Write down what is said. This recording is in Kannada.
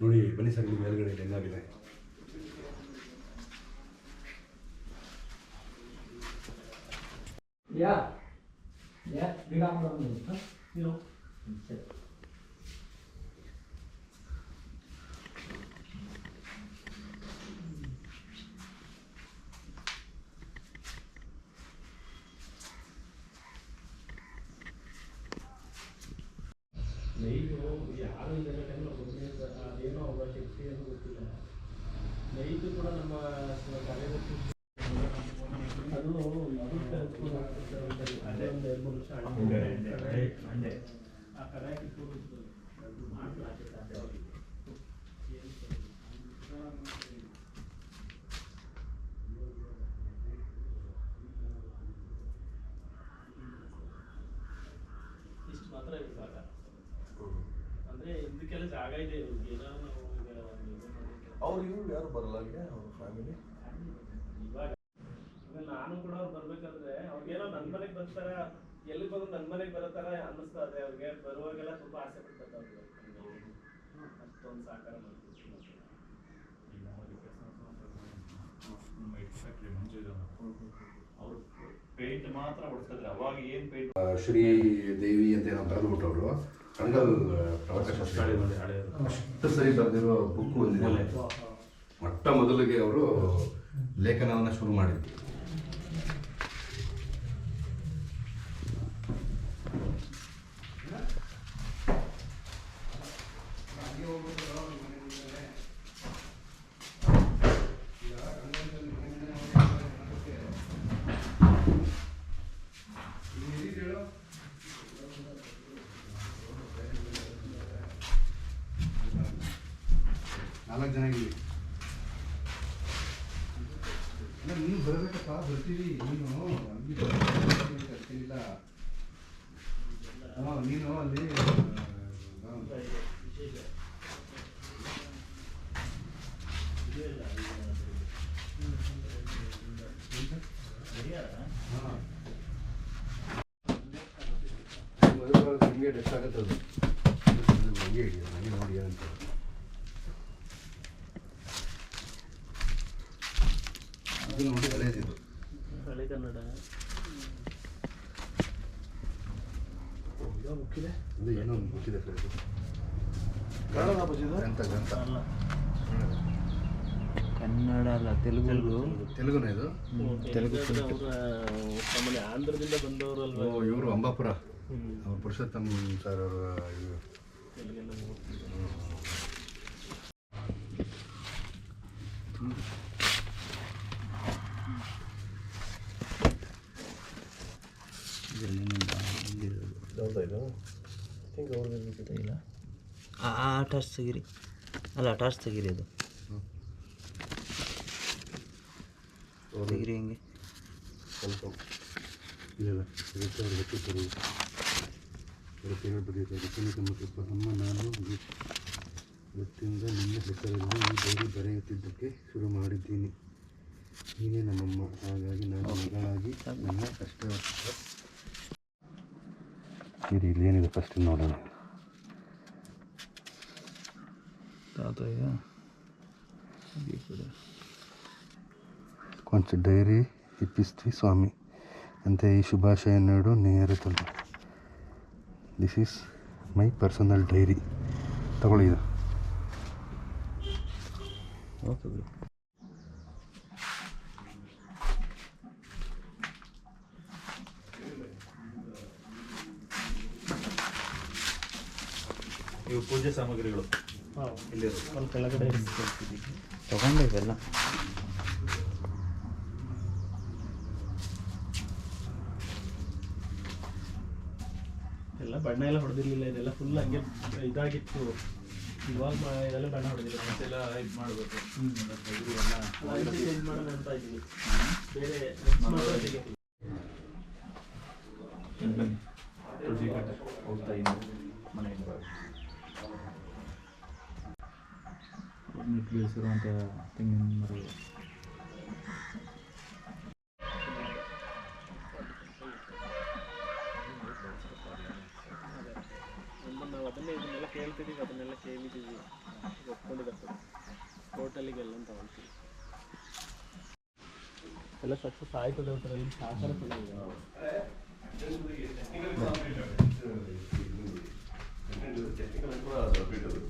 ನೋಡಿ ಬನ್ನಿ ಸರ್ ನಿಮ್ಮ ಮೇಲ್ಗಡೆ ಹೆಂಗಾಗಿದೆ. ಯಾ ಯಾ ಬೀಗ ಮಾಡೋದು ನೀವು ನೈಟು ಯಾರು ಇದೆಲ್ಲ ಟೈಮ್ ಅದೇನೋ ಅವರ ಶಕ್ತಿ ಏನು ಗೊತ್ತಿಲ್ಲ. ನೈಟು ಕೂಡ ನಮ್ಮ ಕಾರ್ಯದರ್ಶಿ ಅದು ಅದೇ ಒಂದು ಎರಡು ಮೂರು ವರ್ಷ ಹಳೆ ಆ ಕಡೆ ಅದು ಮಾಡ್ತಾರೆ ಇಷ್ಟು ಮಾತ್ರ ಇವಾಗ ಅಂದ್ರೆ ಇವ್ರಿಗೆ ಏನೋ ನಾವು ಈಗ ಒಂದು ಇದು ಮಾಡ್ಲಿಕ್ಕೆ. ಅವ್ರು ಇವ್ರು ಯಾರು ಬರಲ್ಲ ಅಲ್ಲಿಗೆ ಅವ್ರ ಫ್ಯಾಮಿಲಿ ಇವಾಗ ನಾನು ಕೂಡ ಅವ್ರು ಬರ್ಬೇಕಾದ್ರೆ ಅವ್ರಿಗೇನೋ ನನ್ ಮನೆಗೆ ಬರ್ತಾರ ಎಲ್ಲಿ ಬಂದು ನನ್ ಮನೆಗೆ ಬರೋ ತರ ಅನ್ನಿಸ್ತಾ ಇದೆ. ಅವ್ರಿಗೆ ಬರುವಾಗೆಲ್ಲ ತುಂಬಾ ಆಸೆ ಪಡ್ತಾರೆ ಅವ್ರಿಗೆ ಅಷ್ಟೊಂದು ಸಹಕಾರ ಮಾಡ್ತೀವಿ ಅವರು ಪೇಂಟ್ ಮಾತ್ರ ಹೊಡ್ತಿದ್ರೆ ಅವಾಗ ಏನು ಪೇಂಟ್ ಶ್ರೀ ದೇವಿ ಅಂತ ಏನೋ ಬರೆದ್ಬಿಟ್ಟವ್ರು ಅವರು. ಪ್ರವಚನ ಅಷ್ಟು ಸರಿ ಬರೆದಿರೋ ಬುಕ್ ಒಂದಿದೆ. ಮೊಟ್ಟ ಮೊದಲಿಗೆ ಅವರು ಲೇಖನವನ್ನು ಶುರು ಮಾಡಿದ್ರು. ನಾಲ್ಕು ಜನ ಇದ್ದೀವಿ ಅಲ್ಲ, ನೀನು ಬರಬೇಕಪ್ಪ ಬರ್ತೀವಿ. ನೀನು ಅಲ್ಲಿ ಕರ್ತೀನಿಲ್ಲ ಹಾಂ ನೀನು ಅಲ್ಲಿ ಹಿಂಗೆ ಡೆಸ್ಟ್ ಆಗುತ್ತೆ ಅದು ಹಂಗೆ ಹಿಡಿಯೋದು ನನಗೆ ನೋಡಿ ಅಂತ. ಇದು ನೋಡಿ ಹಳೇದಿದು ಹಳೆ ಕನ್ನಡ. ಇದು ಏನೋ ಒಂದು ಸರ್ ಇದು. ಗ್ರಂಥ ಗ್ರಂಥ ಕನ್ನಡ ಅಲ್ಲ ತೆಲುಗು. ತೆಲುಗುನೇ ಇದು? ತೆಲುಗು ಆಂಧ್ರದಿಂದ ಬಂದವರು ಅಲ್ವಾ ಇವರು ಅಂಬಾಪುರ. ಅವ್ರು ಪುರುಷೋತ್ತಮ್ ಸರ್ ಅವರು ಯಾವ್ದು ಇದು ಥಿಂಕ್ ಅವ್ರದ್ದು ಇಲ್ಲ. ಆ ಟಾರ್ಚ್ ತೆಗೀರಿ. ಅಲ್ಲ ಟಾರ್ಚ್ ತೆಗೀರಿ ಅದು. ತೆಗೀರಿ ಹಿಂಗೆ. ಸ್ವಲ್ಪ ಇಲ್ಲ ಗೊತ್ತಿಲ್ಲ ತುಂಬ ಅಮ್ಮ ನಾನು ಗೊತ್ತಿಂದ ನಿಮ್ಮ ಹೆಸರಲ್ಲಿ ಈ ಡೈರಿ ಬರೆಯುತ್ತಿದ್ದಕ್ಕೆ ಶುರು ಮಾಡಿದ್ದೀನಿ. ನೀನೇ ನಮ್ಮಮ್ಮ. ಹಾಗಾಗಿ ನಾನು ಮಗಳಾಗಿ ನನ್ನ ಕಷ್ಟ ಇದು ಇಲ್ಲಿ ಏನಿದೆ ಫಸ್ಟ್ ನೋಡೋಣ. ತಾತಯ್ಯ ಕೊಂಚ ಡೈರಿ ಇಪ್ಪಿಸ್ತೀವಿ ಸ್ವಾಮಿ ಅಂತ ಈ ಶುಭಾಶಯ ನಾಡು ತಂದು this is my personal diary ತಗೊಳ್ಳಿ ಇದು. ಇವು ಪೂಜೆ ಸಾಮಗ್ರಿಗಳು. ಕೆಳಗಡೆ ತಗೊಂಡೆ ಇವೆಲ್ಲ. ಎಲ್ಲ ಬಣ್ಣ ಎಲ್ಲ ಹೊಡೆದಿರ್ಲಿಲ್ಲ ಇದೆಲ್ಲ ಫುಲ್ ಹಂಗೆ ಇದಾಗಿತ್ತು. ಇವಾಗ ಇದೆಲ್ಲ ಬಣ್ಣ ಹೊಡೆದಿಲ್ಲ ಮತ್ತೆಲ್ಲ ಇದು ಮಾಡಬೇಕು. ಚೇಂಜ್ ಅಂತ ಇದ್ದೀನಿ. ಬೇರೆ ಮನೆಯಿಂದ ಬೆಳೆಸಿರುವಂಥ ತೆಂಗಿನ ಮರಗಳು ನಮ್ಮ ನಾವು ಅದನ್ನೇ ಇದನ್ನೆಲ್ಲ ಕೇಳ್ತಿದ್ದೀವಿ ಅದನ್ನೆಲ್ಲ ಕೇಳಿದ್ದೀವಿ. ಒಪ್ಕೊಂಡಿದ್ದಾರೆ. ಹೋಟೆಲಿಗೆಲ್ಲ ಅಂತ ಹೇಳ್ತೀವಿ ಎಲ್ಲ ಸಕ್ಸಸ್ ಆಯ್ತದೆ ಒಂಥರ ಇಲ್ಲಿ ಸಾಕಾರ ಚೆನ್ನಾಗಿದೆ ఇక్కడ ఎక్కువ పీటలు